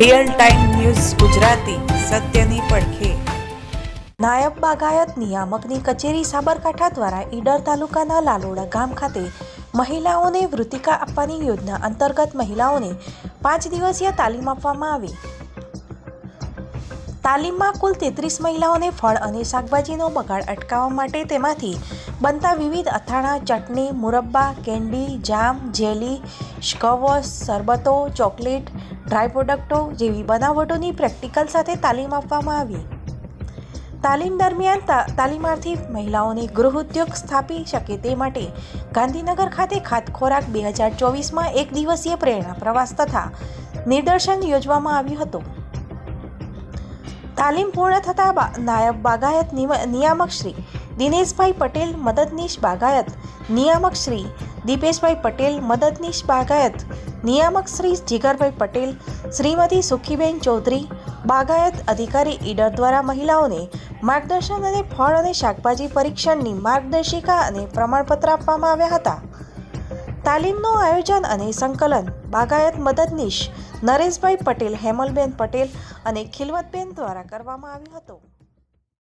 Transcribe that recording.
Real time news Gujarati, સત્યની પડખે. નાયબ બાગાયત નિયામકની કચેરી સાબરકાંઠા દ્વારા ઈડર તાલુકાના લાલોડા ગામ ખાતે મહિલાઓને વૃત્તિકા આપવાની યોજના અંતર્ગત મહિલાઓને પાંચ દિવસીય તાલીમ આપવામાં આવી. તાલીમમાં કુલ તેત્રીસ મહિલાઓને ફળ અને શાકભાજીનો બગાડ અટકાવવા માટે તેમાંથી બનતા વિવિધ અથાણા, ચટણી, મુરબ્બા, કેન્ડી, જામ, જેલી સ્કવોશ શરબતો, ચોકલેટ, ડ્રાય પ્રોડક્ટો જેવી બનાવટોની પ્રેક્ટિકલ સાથે તાલીમ આપવામાં આવી. તાલીમ દરમિયાન તાલીમાર્થી મહિલાઓને ગૃહ ઉદ્યોગ સ્થાપી શકે તે માટે ગાંધીનગર ખાતે ખાત ખોરાક બે હજાર ચોવીસમાં એક દિવસીય પ્રેરણા પ્રવાસ તથા નિદર્શન યોજવામાં આવ્યું હતું. તાલીમ પૂર્ણ થતાં નાયબ બાગાયત નિયામક શ્રી દિનેશભાઈ પટેલ, મદદનીશ બાગાયત નિયામક શ્રી દીપેશભાઈ પટેલ, મદદનીશ બાગાયત નિયામક શ્રી જીગરભાઈ પટેલ, શ્રીમતી સુખીબેન ચૌધરી, બાગાયત અધિકારી ઈડર દ્વારા મહિલાઓને માર્ગદર્શન અને ફળ અને શાકભાજી પરીક્ષણની માર્ગદર્શિકા અને પ્રમાણપત્ર આપવામાં આવ્યા હતા. તાલીમનું આયોજન અને સંકલન બાગાયત મદદનીશ નરેશભાઈ પટેલ, હેમલબેન પટેલ અને ખિલવતબેન દ્વારા કરવામાં આવ્યું હતું.